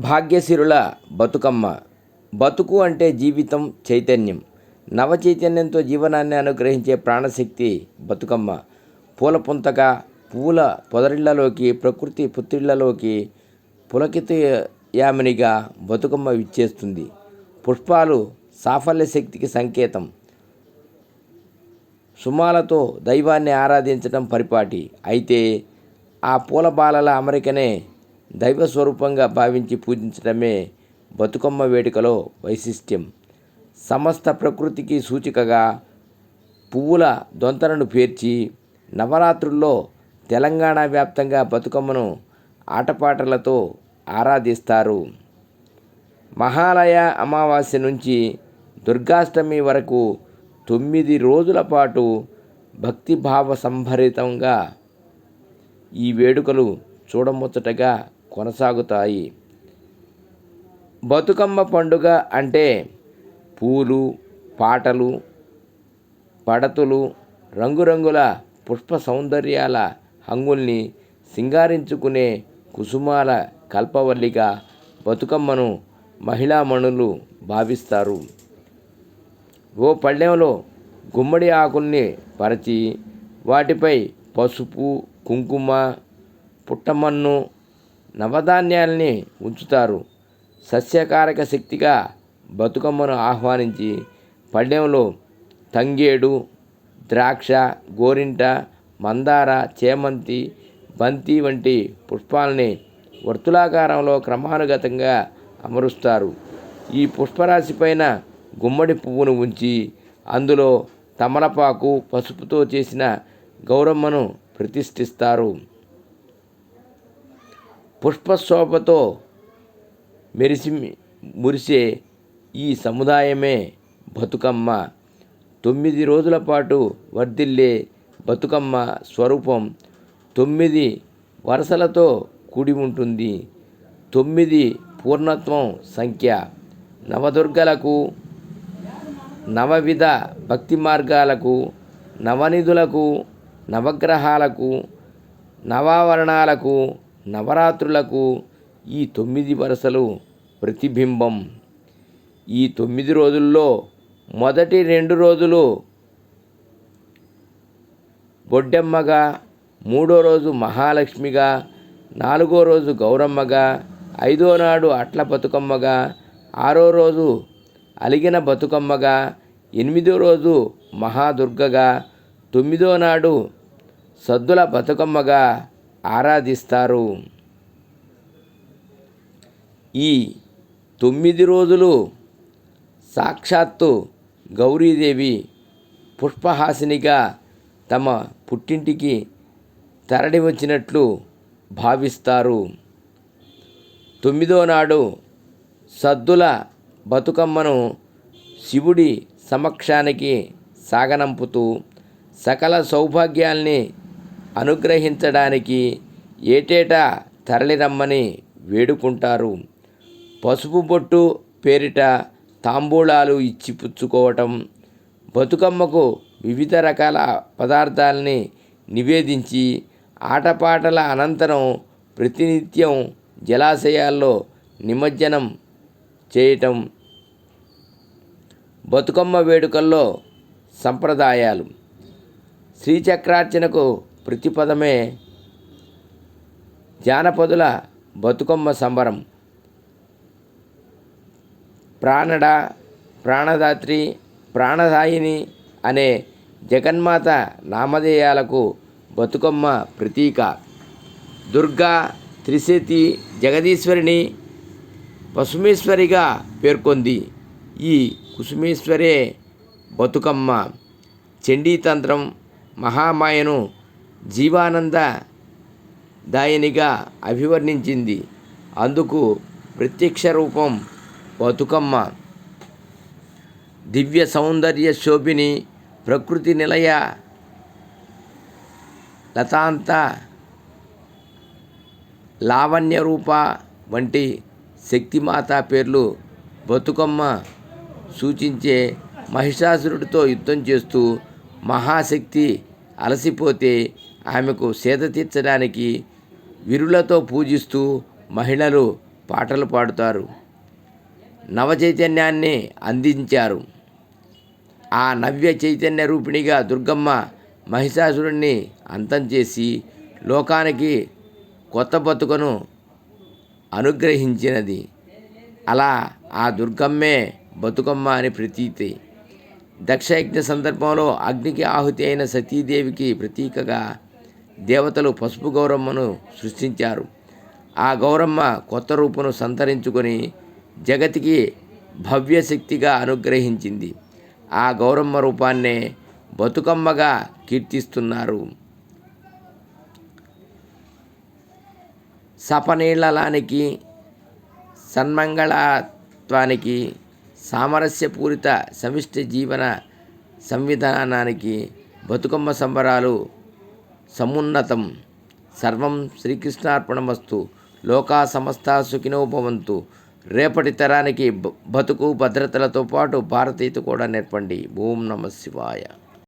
భాగ్యశిరుల బతుకమ్మ. బతుకు అంటే జీవితం చైతన్యం. నవ చైతన్యంతో జీవనాన్ని అనుగ్రహించే ప్రాణశక్తి బతుకమ్మ. పూల పుంతక పూల పొదరిళ్ళలోకి ప్రకృతి పుత్రిళ్ళలోకి పులకిత యామినిగా బతుకమ్మ విచ్చేస్తుంది. పుష్పాలు సాఫల్య శక్తికి సంకేతం. సుమాలతో దైవాన్ని ఆరాధించడం పరిపాటి. అయితే ఆ పూల బాలల అమరికనే దైవ స్వరూపంగా భావించి పూజించడమే బతుకమ్మ వేడుకలో వైశిష్ట్యం. సమస్త ప్రకృతికి సూచికగా పువ్వుల దొంతరను పేర్చి నవరాత్రుల్లో తెలంగాణ వ్యాప్తంగా బతుకమ్మను ఆటపాటలతో ఆరాధిస్తారు. మహాలయ అమావాస్య నుంచి దుర్గాష్టమి వరకు తొమ్మిది రోజుల పాటు భక్తిభావ సంభరితంగా ఈ వేడుకలు చూడముచ్చటగా కొనసాగుతాయి. బతుకమ్మ పండుగ అంటే పూలు పాటలు పడతులు రంగురంగుల పుష్ప సౌందర్యాల హంగుల్ని సింగారించుకునే కుసుమాల కల్పవల్లిగా బతుకమ్మను మహిళామణులు భావిస్తారు. ఓ పళ్ళెంలో గుమ్మడి ఆకుల్ని పరచి వాటిపై పసుపు కుంకుమ పుట్టమన్ను నవధాన్యాల్ని ఉంచుతారు. సస్యకారక శక్తిగా బతుకమ్మను ఆహ్వానించి పళ్ళెంలో తంగేడు ద్రాక్ష గోరింట మందార చేమంతి బంతి వంటి పుష్పాలని వర్తులాకారంలో క్రమానుగతంగా అమరుస్తారు. ఈ పుష్పరాశి పైన గుమ్మడి పువ్వును ఉంచి అందులో తమలపాకు పసుపుతో చేసిన గౌరమ్మను ప్రతిష్ఠిస్తారు. పుష్పశోభతో మెరిసి మురిసే ఈ సముదాయమే బతుకమ్మ. తొమ్మిది రోజుల పాటు వర్ధిల్లే బతుకమ్మ స్వరూపం తొమ్మిది వరసలతో కూడి ఉంటుంది. తొమ్మిది పూర్ణత్వం సంఖ్య నవదుర్గలకు నవవిధ భక్తి మార్గాలకు నవనిధులకు నవగ్రహాలకు నవావరణాలకు నవరాత్రులకు ఈ తొమ్మిది వరుసలు ప్రతిబింబం. ఈ తొమ్మిది రోజుల్లో మొదటి రెండు రోజులు బొడ్డెమ్మగా మూడో రోజు మహాలక్ష్మిగా నాలుగో రోజు గౌరమ్మగా ఐదో నాడు అట్ల బతుకమ్మగా ఆరో రోజు అలిగిన బతుకమ్మగా ఎనిమిదో రోజు మహాదుర్గగా తొమ్మిదో నాడు సద్దుల బతుకమ్మగా ఆరాధిస్తారు. ఈ తొమ్మిది రోజులు సాక్షాత్తు గౌరీదేవి పుష్పహాసినిగా తమ పుట్టింటికి తరలి వచ్చినట్లు భావిస్తారు. తొమ్మిదో నాడు సద్దుల బతుకమ్మను శివుడి సమక్షానికి సాగనంపుతూ సకల సౌభాగ్యాల్ని అనుగ్రహించడానికి ఏటేటా తరలిరమ్మని వేడుకుంటారు. పసుపు బొట్టు పేరిట తాంబూలాలు ఇచ్చి పుచ్చుకోవటం బతుకమ్మకు వివిధ రకాల పదార్థాలని నివేదించి ఆటపాటల అనంతరం ప్రతినిత్యం జలాశయాల్లో నిమజ్జనం చేయటం బతుకమ్మ వేడుకల్లో సంప్రదాయాలు. శ్రీచక్రార్చనకు ప్రతిపదమే జానపదుల బతుకమ్మ సంబరం. ప్రాణడ ప్రాణదాత్రి ప్రాణదాయిని అనే జగన్మాత నామధేయాలకు బతుకమ్మ ప్రతీక. దుర్గా త్రిశతి జగదీశ్వరిని పసుమేశ్వరిగా పేర్కొంది. ఈ కుసుమేశ్వరే బతుకమ్మ. చండీతంత్రం మహామాయను జీవానంద దాయనిగా అభివర్ణించింది. అందుకు ప్రత్యక్ష రూపం బతుకమ్మ. దివ్య సౌందర్య శోభిని ప్రకృతి నిలయ లతాంత లావణ్య రూప వంటి శక్తిమాత పేర్లు బతుకమ్మ సూచించే మహిషాసురుడితో యుద్ధం చేస్తూ మహాశక్తి అలసిపోతే ఆమెకు సేద తీర్చడానికి విరులతో పూజిస్తూ మహిళలు పాటలు పాడుతారు. నవ చైతన్యాన్ని అందించారు. ఆ నవ్య చైతన్య రూపిణిగా దుర్గమ్మ మహిషాసురుణ్ణి అంతం చేసి లోకానికి కొత్త బతుకను అనుగ్రహించినది. అలా ఆ దుర్గమ్మే బతుకమ్మ అని ప్రతీతి. దక్షయజ్ఞ సందర్భంలో అగ్నికి ఆహుతి అయిన సతీదేవికి ప్రతీకగా దేవతలు పసుపు గౌరమ్మను సృష్టించారు. ఆ గౌరమ్మ కొత్త రూపును సంతరించుకొని జగతికి భవ్యశక్తిగా అనుగ్రహించింది. ఆ గౌరమ్మ రూపాన్నే బతుకమ్మగా కీర్తిస్తున్నారు. సపనీళ్ళలానికి సన్మంగళత్వానికి సామరస్యపూరిత సమిష్టి జీవన సంవిధానానికి బతుకమ్మ సంబరాలు సమున్నతం. సర్వం శ్రీకృష్ణార్పణమస్తు. లోకా సమస్త సుఖినో భవంతు. రేపటి తరానికి బతుకు భద్రతలతో పాటు భారతీయత కూడా నేర్పండి. ఓం నమ శివాయ.